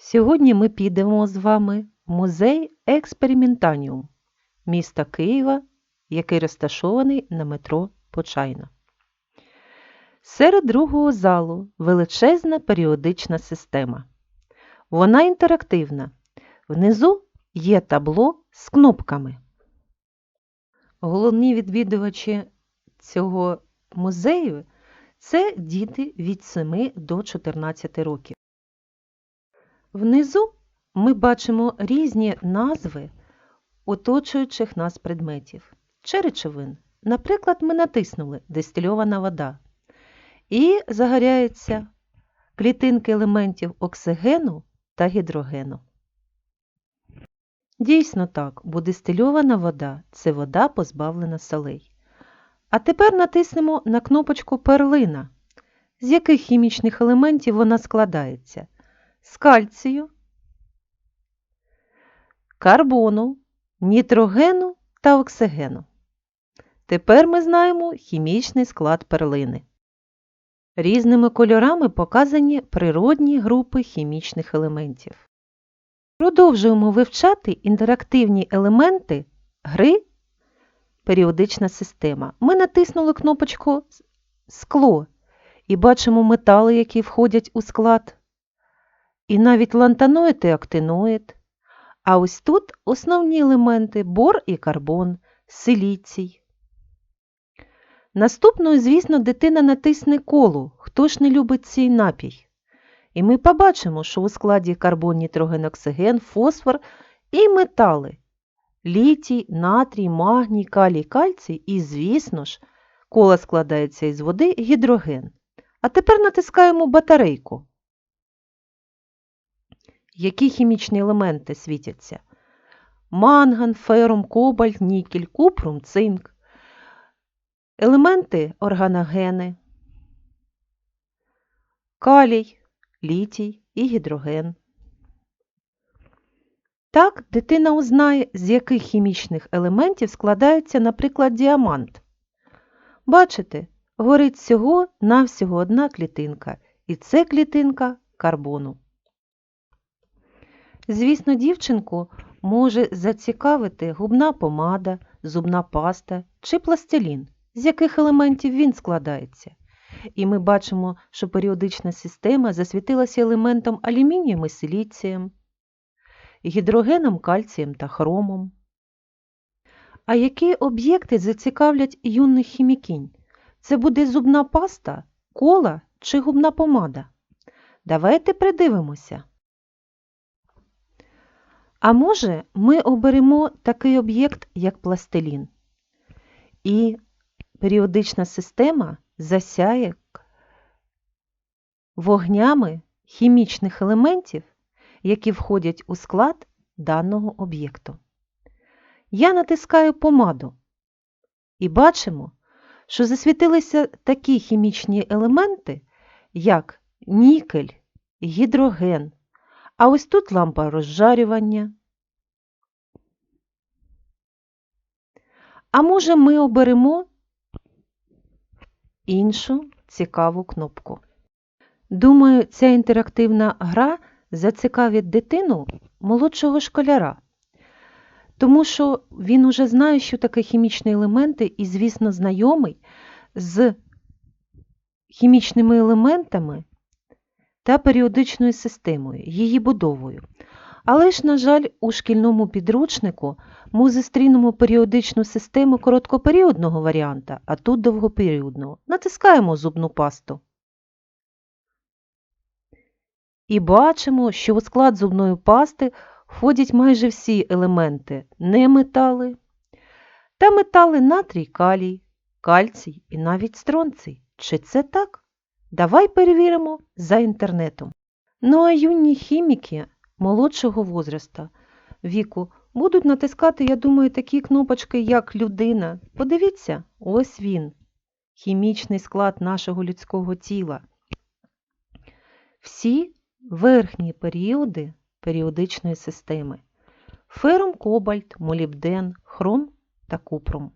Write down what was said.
Сьогодні ми підемо з вами в музей Експериментаніум міста Києва, який розташований на метро Почайна. Серед другого залу величезна періодична система. Вона інтерактивна. Внизу є табло з кнопками. Головні відвідувачі цього музею це діти від 7 до 14 років. Внизу ми бачимо різні назви оточуючих нас предметів чи речовин. Наприклад, ми натиснули дистильована вода і загоряються клітинки елементів оксигену та гідрогену. Дійсно так, бо дистильована вода це вода, позбавлена солей. А тепер натиснемо на кнопочку перлина. З яких хімічних елементів вона складається? З кальцію, карбону, нітрогену та оксигену. Тепер ми знаємо хімічний склад перлини. Різними кольорами показані природні групи хімічних елементів. Продовжуємо вивчати інтерактивні елементи гри періодична система. Ми натиснули кнопочку Скло і бачимо метали, які входять у склад. І навіть лантаноїд і актиноїд. А ось тут основні елементи бор і карбон, силіцій. Наступною, звісно, дитина натисне коло, хто ж не любить цей напій. І ми побачимо, що у складі карбон, нітроген, оксиген, фосфор і метали літій, натрій, магній, калій, кальцій і, звісно ж, кола складається із води гідроген. А тепер натискаємо батарейку. Які хімічні елементи світяться? Манган, ферум, кобальт, нікель, купрум, цинк. Елементи органогени, калій, літій і гідроген. Так, дитина узнає, з яких хімічних елементів складається, наприклад, діамант. Бачите, горить всього навсього одна клітинка, і це клітинка карбону. Звісно, дівчинку може зацікавити губна помада, зубна паста чи пластилін, з яких елементів він складається. І ми бачимо, що періодична система засвітилася елементом алюмінієм і силіцієм, гідрогеном, кальцієм та хромом. А які об'єкти зацікавлять юних хімікінь? Це буде зубна паста, кола чи губна помада? Давайте придивимося. А може, ми оберемо такий об'єкт, як пластилін. І періодична система засяє вогнями хімічних елементів, які входять у склад даного об'єкту. Я натискаю помаду і бачимо, що засвітилися такі хімічні елементи, як нікель, гідроген, а ось тут лампа розжарювання. А може ми оберемо іншу цікаву кнопку. Думаю, ця інтерактивна гра зацікавить дитину молодшого школяра, тому що він уже знає, що таке хімічні елементи, і, звісно, знайомий з хімічними елементами та періодичною системою, її будовою. Але ж, на жаль, у шкільному підручнику ми зустрінемо періодичну систему короткоперіодного варіанта, а тут довгоперіодного. Натискаємо зубну пасту. І бачимо, що у склад зубної пасти входять майже всі елементи неметали та метали натрій калій, кальцій і навіть стронцій. Чи це так? Давай перевіримо за інтернетом. Ну а юні хіміки молодшого возраста віку будуть натискати, я думаю, такі кнопочки, як людина. Подивіться, ось він, хімічний склад нашого людського тіла. Всі верхні періоди періодичної системи ферум, кобальт, молібден, хром та купром.